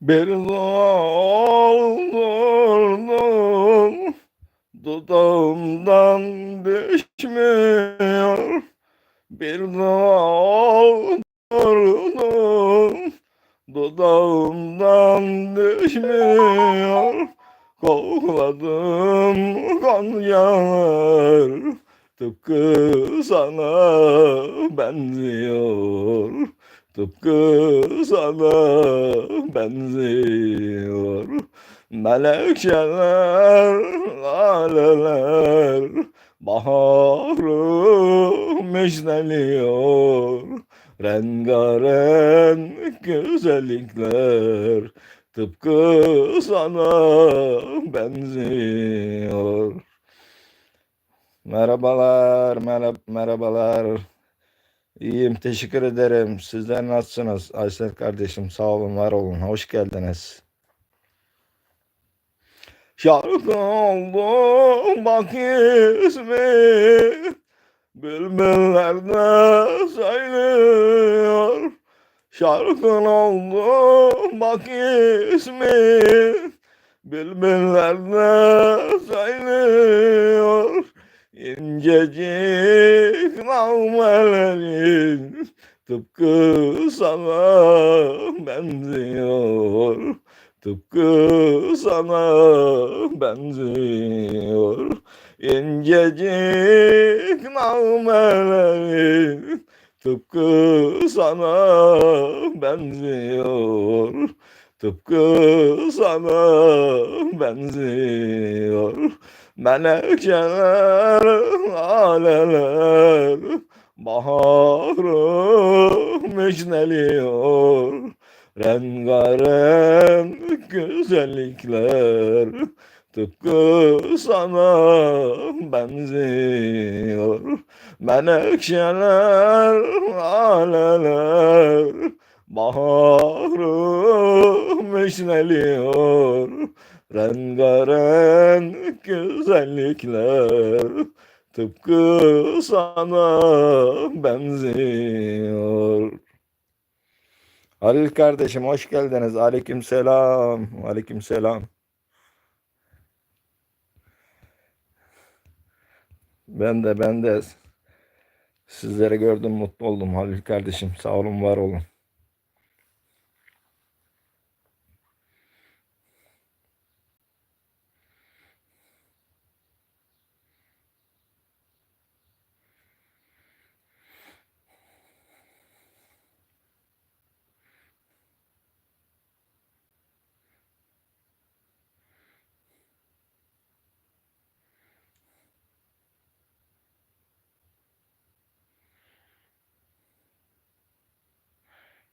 Bir doldurdum dudağımdan düşmüyor. Bir doldurdum dudağımdan düşmüyor. Kokladım kan yağar tıpkı sana benziyor. Tıpkı sana benziyor. Melekçeler, laleler Baharı müjdeliyor Rengarenk güzellikler Tıpkı sana benziyor. Merhabalar, merhab merhabalar. İyiyim, teşekkür ederim. Sizler nasılsınız? Aysel kardeşim, sağ olun, var olun. Hoş geldiniz. Şarkı oldu bak ismi Bülbüllerde söylüyor Şarkın oldu bak ismi Bülbüllerde söylüyor İncecik nağmelerin tıpkı sana benziyor. Tıpkı sana benziyor. İncecik nağmelerin tıpkı sana benziyor. Tıpkı sana benziyor. Melekçeler, aleler, baharı müjdeliyor. Rengarenk güzellikler tıpkı sana benziyor. Menekşeler, aleler, baharı müjdeliyor. Rengarenk güzellikler tıpkı sana benziyor. Halil kardeşim hoş geldiniz. Aleyküm selam. Aleyküm selam. Ben de ben de sizleri gördüm mutlu oldum Halil kardeşim. Sağ olun var olun.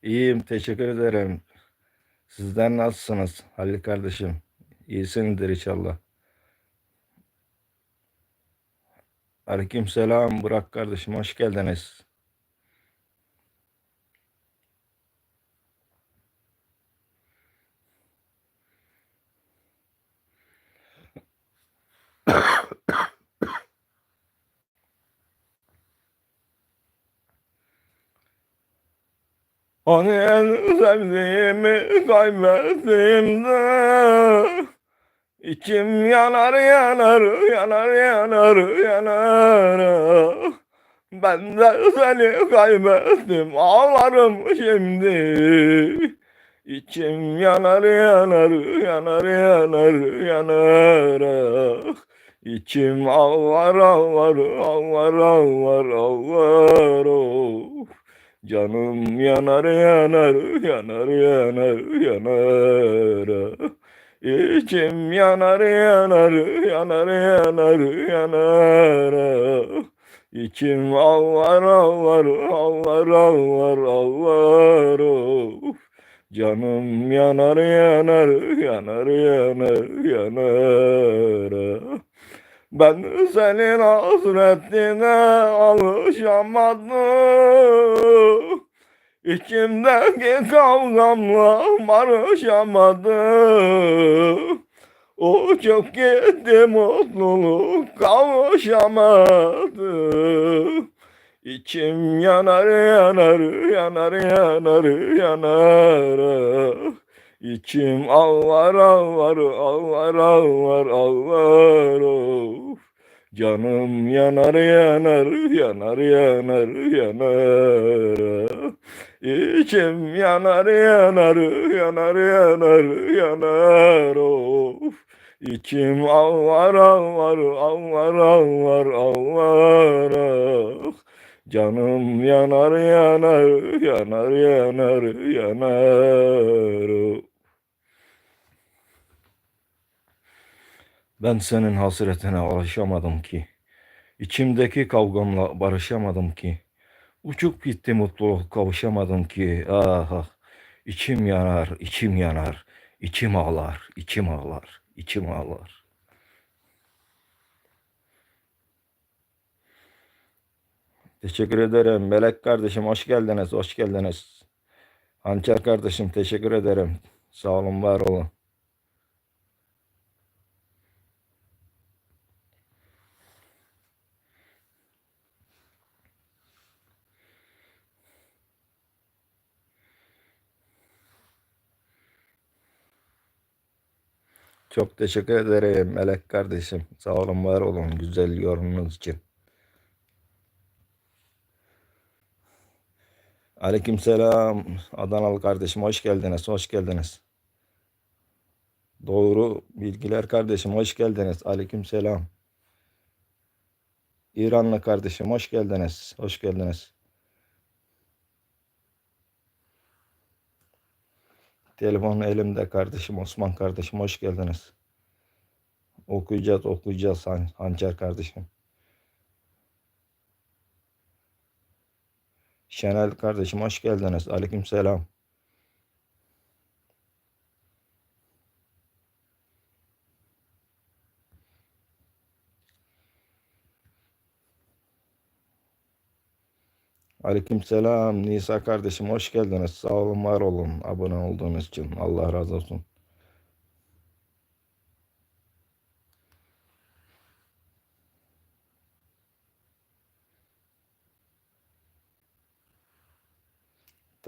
İyiyim teşekkür ederim. Sizler nasılsınız Halil kardeşim? İyisinizdir inşallah. Aleyküm selam Burak kardeşim hoş geldiniz. Hani en sevdiğimi kaybettiğimde içim yanar yanar yanar yanar yanar. Ben de seni kaybettim ağlarım şimdi. İçim yanar yanar yanar yanar yanar. İçim ağlar ağlar ağlar ağlar ağlar. of. Canım yanar yanar yanar yanar yanar. İçim yanar yanar yanar yanar yanar. İçim ağlar ağlar ağlar ağlar ağlar. Of. Canım yanar yanar yanar yanar yanar ben senin hasretine alışamadım. İçimdeki kavgamla barışamadım. Çok gitti mutluluk kavuşamadı. İçim yanar yanar yanar yanar yanar. İçim ağlar ağlar ağlar ağlar ağlar of. Canım yanar yanar yanar yanar yanar İçim yanar yanar yanar yanar yanar of İçim ağlar ağlar ağlar ağlar ağlar ah. Canım yanar yanar yanar yanar yanar. Ben senin hasretine alışamadım ki. İçimdeki kavgamla barışamadım ki. Uçup gitti mutluluk kavuşamadım ki. Ah ah. İçim yanar, içim yanar. içim ağlar, içim ağlar, içim ağlar. Teşekkür ederim. Melek kardeşim hoş geldiniz, hoş geldiniz. Hançer kardeşim teşekkür ederim. Sağ olun, var olun. Çok teşekkür ederim Melek kardeşim. Sağ olun, var olun güzel yorumunuz için. Aleykümselam Adanalı kardeşim hoş geldiniz, hoş geldiniz. Doğru bilgiler kardeşim hoş geldiniz. Aleykümselam. İranlı kardeşim hoş geldiniz, hoş geldiniz. Telefon elimde kardeşim Osman kardeşim hoş geldiniz. Okuyacağız okuyacağız Han Hançer kardeşim. Şenel kardeşim hoş geldiniz. Aleykümselam. Aleykümselam Nisa kardeşim hoş geldiniz. Sağ olun var olun abone olduğunuz için. Allah razı olsun.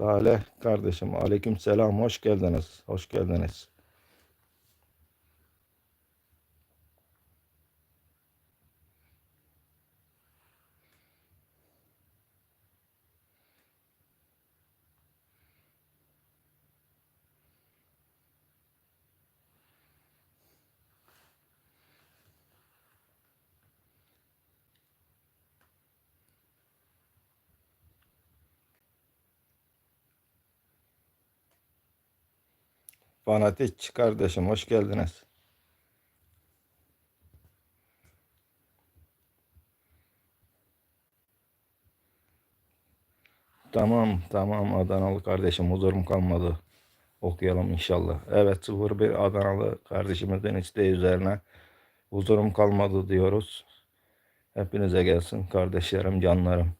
Taleh kardeşim aleykümselam hoş geldiniz. Hoş geldiniz. Fanatik kardeşim hoş geldiniz. Tamam tamam Adanalı kardeşim huzurum kalmadı. Okuyalım inşallah. Evet 01 Adanalı kardeşimizin isteği üzerine huzurum kalmadı diyoruz. Hepinize gelsin kardeşlerim canlarım.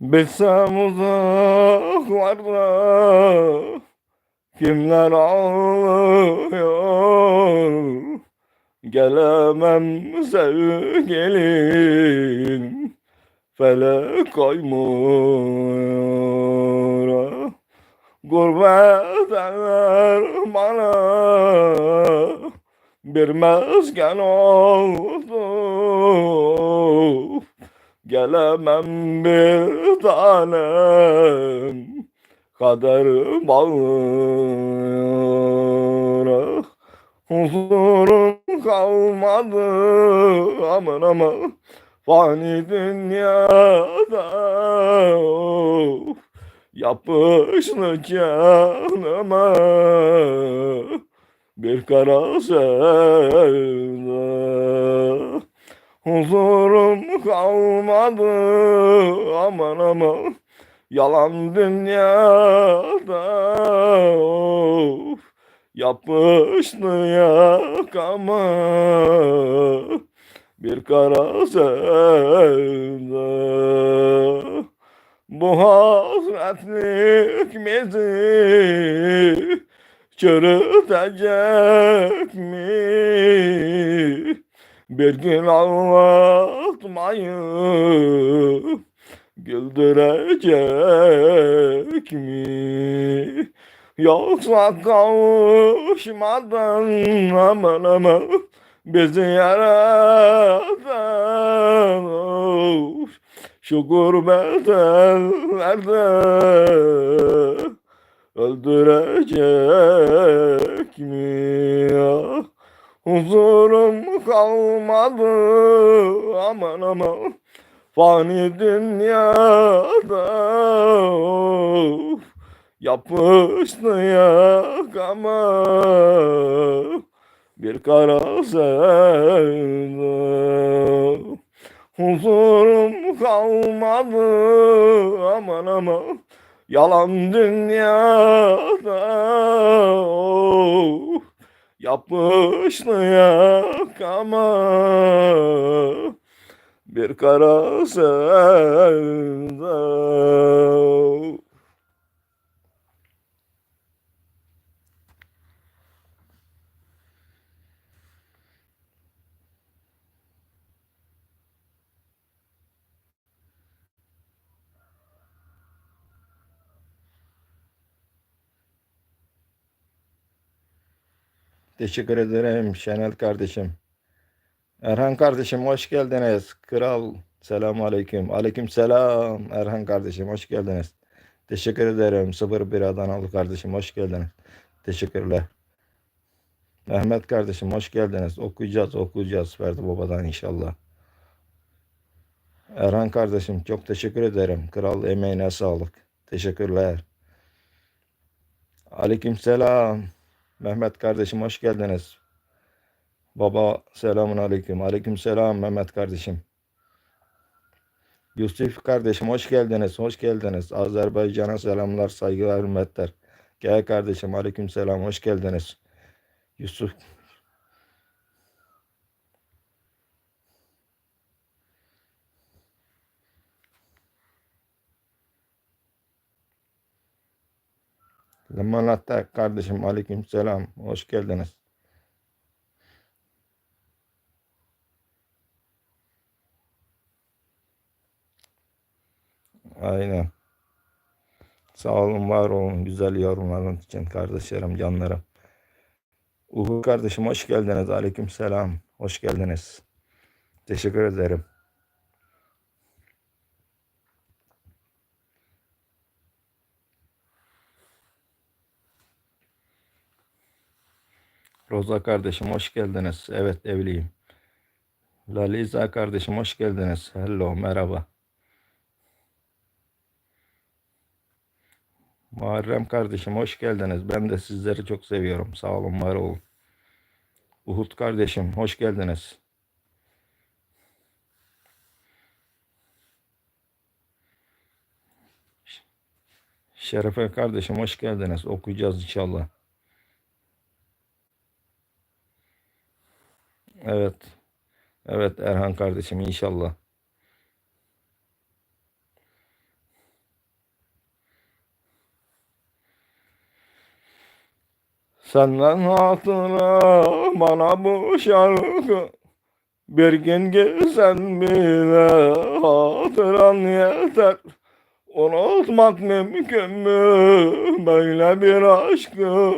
Bilsem uzaklarda kimler ağlıyor? Gelemem sevgilim felek koymura Gurbet eder bana bir mesken oldu Gelemem bir tanem kader bağına. Huzurum kalmadı aman aman. Fani dünyada of, Yapışlı canıma Bir kara sevda Huzurum kalmadı aman aman. Yalan dünyada of, Yapıştı yakama Bir kara sevda. Bu hasretlik bizi Çürütecek mi? Bir gün ağlatmayı güldürecek mi? Yoksa kavuşmadan aman aman bizi yaratan of, şu gurbet ellerde öldürecek mi? Ah, Huzurum kalmadı. Aman aman. Fani dünyada of, yapıştı yakama bir kara sevda. Huzurum kalmadı. Aman aman. Yalan dünyada of, yapıştı yakama bir kara sevda. Teşekkür ederim Şenel kardeşim. Erhan kardeşim hoş geldiniz. Kral selamun aleyküm. Aleyküm selam Erhan kardeşim hoş geldiniz. Teşekkür ederim 01 Adanalı kardeşim hoş geldiniz. Teşekkürler. Mehmet kardeşim hoş geldiniz. Okuyacağız okuyacağız Ferdi Baba'dan inşallah. Erhan kardeşim çok teşekkür ederim. Kral emeğine sağlık. Teşekkürler. Aleyküm selam. Mehmet kardeşim hoş geldiniz. Baba selamun aleyküm. Aleyküm selam Mehmet kardeşim. Yusuf kardeşim hoş geldiniz. Hoş geldiniz. Azerbaycan'a selamlar, saygılar, hürmetler. Gel kardeşim aleyküm selam. Hoş geldiniz. Yusuf Limonata kardeşim aleyküm selam. Hoş geldiniz. Aynen. Sağ olun, var olun. Güzel yorumlarınız için kardeşlerim, canlarım. Uğur kardeşim hoş geldiniz. Aleyküm selam. Hoş geldiniz. Teşekkür ederim. Roza kardeşim hoş geldiniz. Evet evliyim. Laliza kardeşim hoş geldiniz. Hello merhaba. Muharrem kardeşim hoş geldiniz. Ben de sizleri çok seviyorum. Sağ olun, var olun. Uhud kardeşim hoş geldiniz. Şerefe kardeşim hoş geldiniz. Okuyacağız inşallah. Evet. Evet Erhan kardeşim inşallah. Senden hatıra bana bu şarkı Bir gün gelsen bile hatıran yeter Unutmak mümkün mü böyle bir aşkı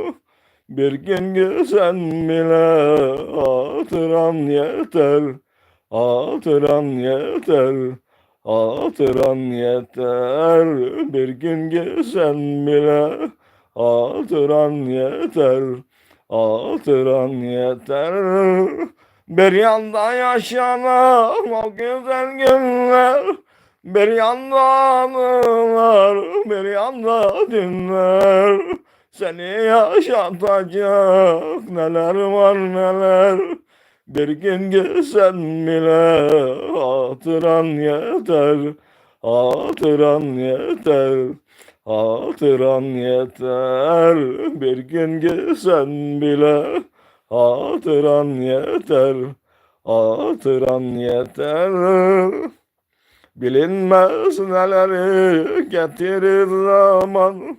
Bir gün gelsen bile hatıran yeter Hatıran yeter Hatıran yeter Bir gün gelsen bile Hatıran yeter, hatıran yeter. Bir yanda yaşanan o güzel günler, bir yanda anılar, bir yanda dinler. Seni yaşatacak neler var neler. Bir gün gelsen bile hatıran yeter, hatıran yeter. Hatıran yeter bir gün gelsen bile Hatıran yeter, hatıran yeter Bilinmez neleri getirir zaman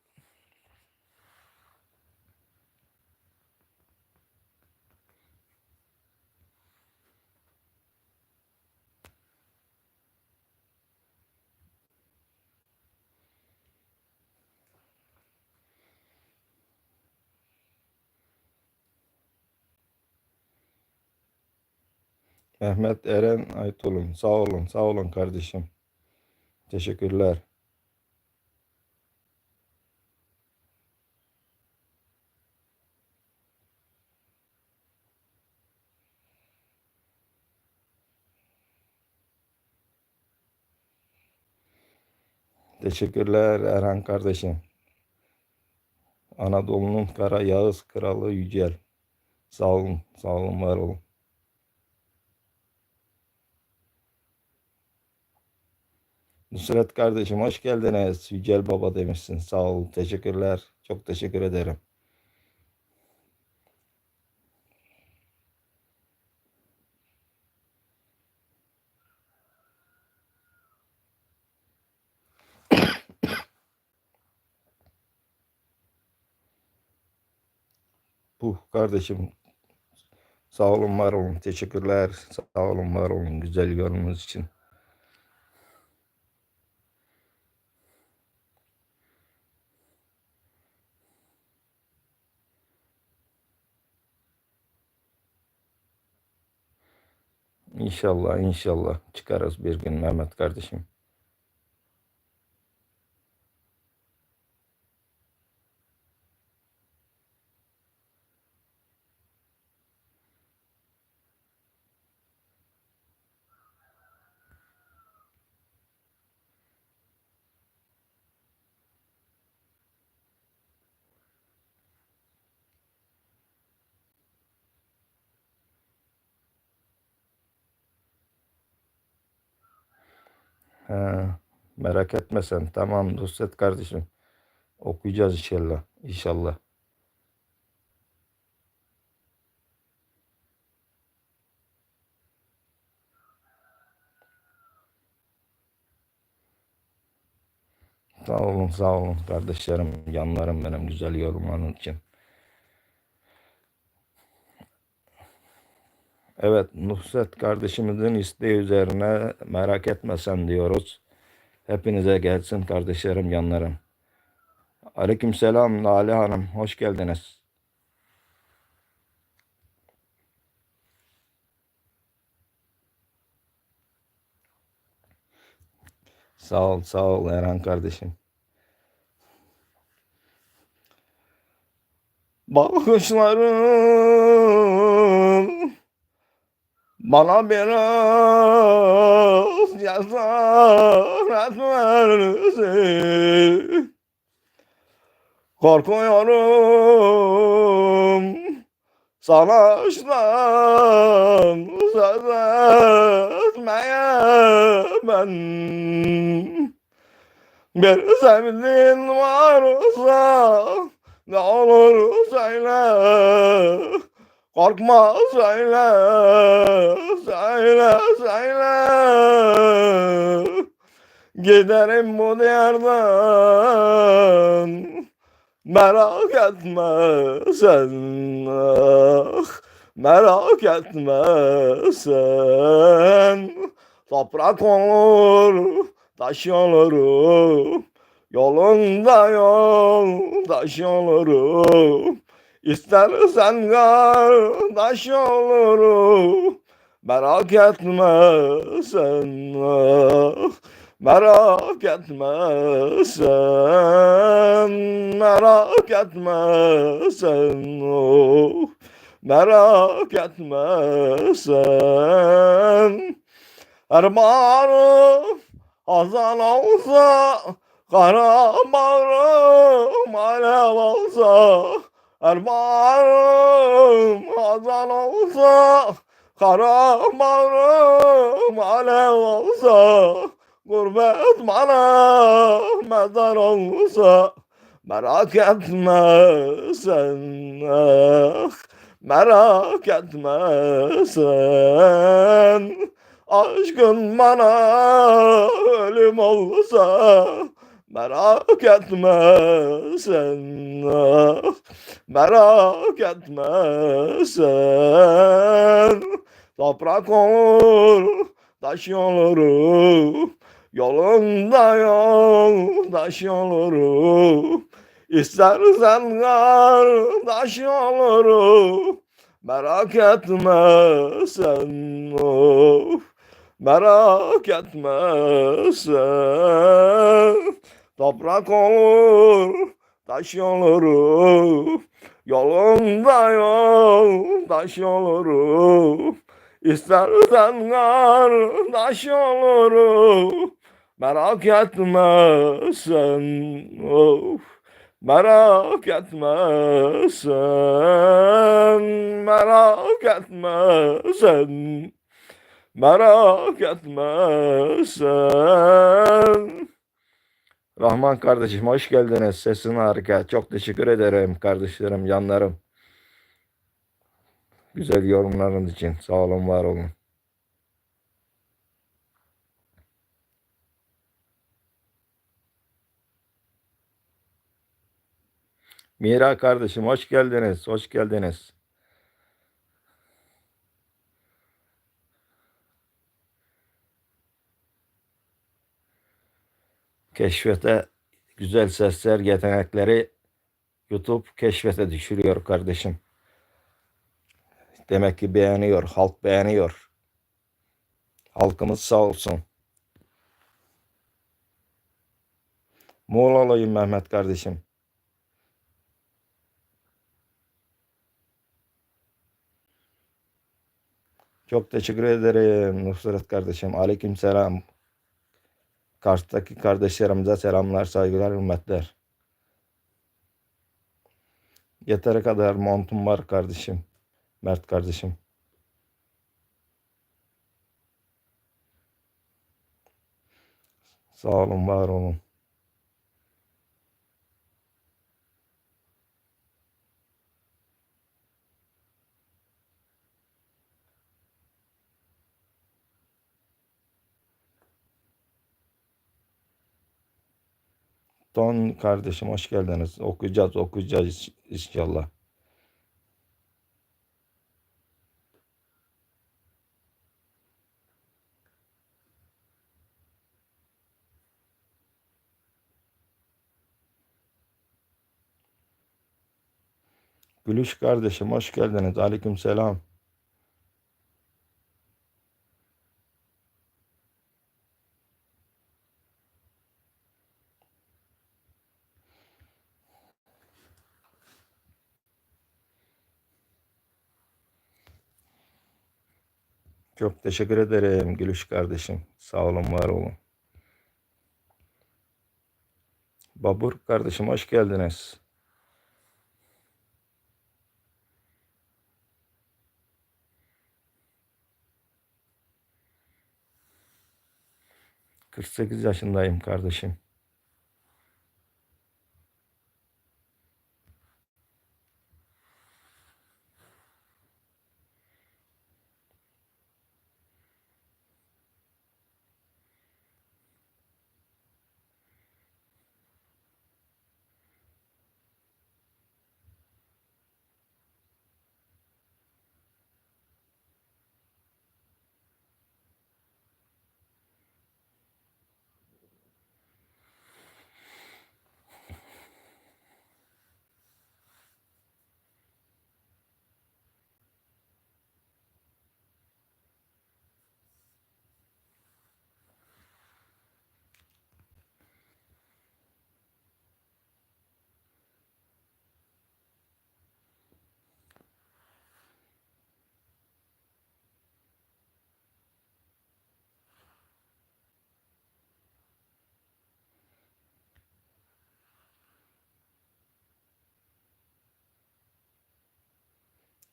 Mehmet Eren Aytolun. Sağ olun, sağ olun kardeşim. Teşekkürler. Teşekkürler Erhan kardeşim. Anadolu'nun Kara Yağız Kralı Yücel. Sağ olun, sağ olun, var olun. Nusret kardeşim hoş geldiniz. Yücel Baba demişsin. Sağ ol. Teşekkürler. Çok teşekkür ederim. Bu kardeşim sağ olun var olun. Teşekkürler. Sağ olun var olun. Güzel yorumunuz için. İnşallah inşallah çıkarız bir gün Mehmet kardeşim. Ha, merak etme sen. Tamam Nusret kardeşim. Okuyacağız inşallah. İnşallah. Sağ olun, sağ olun kardeşlerim, yanlarım benim güzel yorumlarınız için. Evet, Nusret kardeşimizin isteği üzerine merak etmesen diyoruz. Hepinize gelsin kardeşlerim, yanlarım. Aleykümselam Lale Hanım, hoş geldiniz. Sağ ol, sağ ol Erhan kardeşim. Bakışların bana biraz cesaret versin. Korkuyorum savaştan söz etmeye ben. Bir sevdiğin varsa ne olur söyle. Korkma söyle, söyle, söyle. Giderim bu diyardan. Merak etme sen, ah, merak etme sen. Toprak olur, taş olurum. Yolunda yoldaş olurum. İstersen kardeş olurum. Merak etme sen. Merak etme sen. Merak etme sen. Merak etme sen. Ermanım hazan olsa Kara bağrım alev olsa Ermanım hazan olsa Kara bağrım alev olsa Gurbet bana mezar olsa Merak etme sen ah, Merak etme sen. Aşkın bana ölüm olsa Merak etme sen. Merak etme sen. Toprak olur taş olurum Yolunda yoldaş olurum İstersen kardeş olurum Merak etme sen. Merak etme sen Toprak olur taş olurum Yolunda yoldaş olurum İstersen kardeş olurum Merak etme sen of Merak etme sen Merak etme sen Merak etme sen Rahman kardeşim hoş geldiniz. Sesin harika. Çok teşekkür ederim kardeşlerim, yanlarım. Güzel yorumlarınız için. Sağ olun, var olun. Mira kardeşim hoş geldiniz. Hoş geldiniz. Keşfete güzel sesler, yetenekleri YouTube keşfete düşürüyor kardeşim. Demek ki beğeniyor, halk beğeniyor. Halkımız sağ olsun. Muğla'lıyım Mehmet kardeşim. Çok teşekkür ederim Nusret kardeşim. Aleyküm selam. Karşıdaki kardeşlerimize selamlar, saygılar, hürmetler. Yeteri kadar montum var kardeşim. Mert kardeşim. Sağ olun, var olun. Ton kardeşim hoş geldiniz. Okuyacağız, okuyacağız inşallah. Gülüş kardeşim hoş geldiniz. Aleyküm selam. Çok teşekkür ederim Gülüş kardeşim. Sağ olun, var olun. Babur kardeşim hoş geldiniz. Kırk sekiz yaşındayım kardeşim.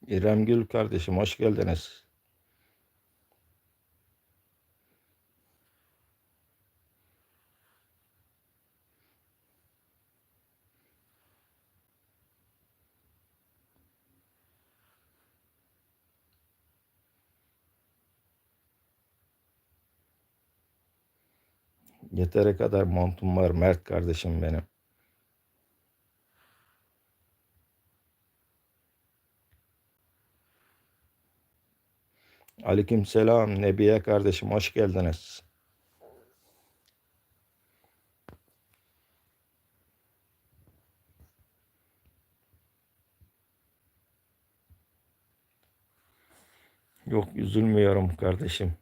İrem Gül kardeşim hoş geldiniz. Yetere kadar montum var Mert kardeşim benim. Aleyküm selam Nebiye kardeşim hoş geldiniz. Yok üzülmüyorum kardeşim.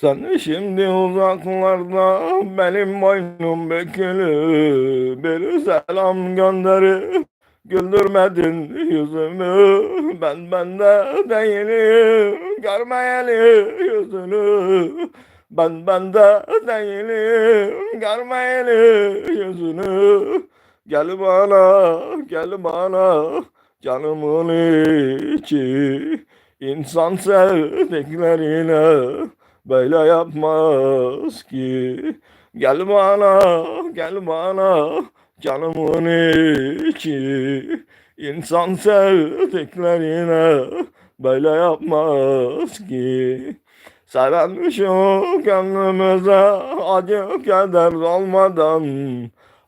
Sen şimdi uzaklarda benim boynum bükülü bir selam gönderip güldürmedin yüzümü. Ben bende değilim görmeyeli yüzünü. Ben bende değilim görmeyeli yüzünü. Gel bana gel bana canımın içi. İnsan sevdiklerine böyle yapmaz ki. Gel bana, gel bana, canımın içi. İnsan sevdiklerine böyle yapmaz ki. Seven şu gönlümüze acı keder olmadan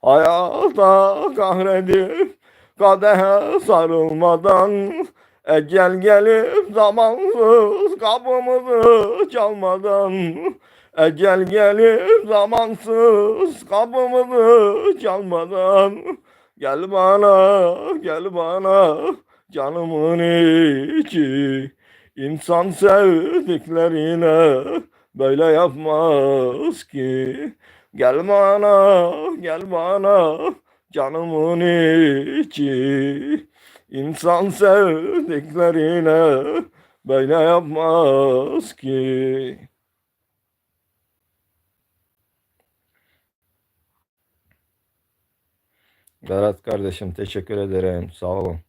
Hayata kahredip kadehe sarılmadan Ecel gelip zamansız kapımızı çalmadan. Ecel gelip zamansız kapımızı çalmadan. Gel bana, gel bana canımın içi. İnsan sevdiklerine böyle yapmaz ki. Gel bana, gel bana canımın içi İnsan sevdiklerine böyle yapmaz ki. Berat kardeşim teşekkür ederim. Sağ olun.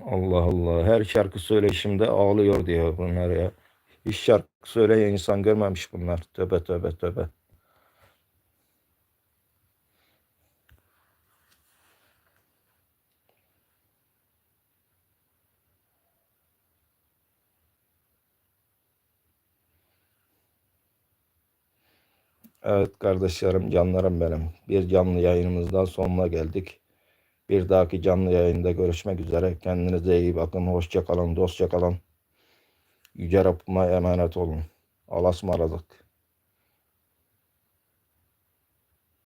Allah Allah. Her şarkı söyleşimde ağlıyor diyor bunlar ya. Hiç şarkı söyleyen insan görmemiş bunlar. Tövbe tövbe tövbe. Evet kardeşlerim, canlarım benim. Bir canlı yayınımızdan sonuna geldik. Bir dahaki canlı yayında görüşmek üzere. Kendinize iyi bakın. Hoşça kalın, dostça kalın. Yüce Rabbime emanet olun. Allah'a ısmarladık.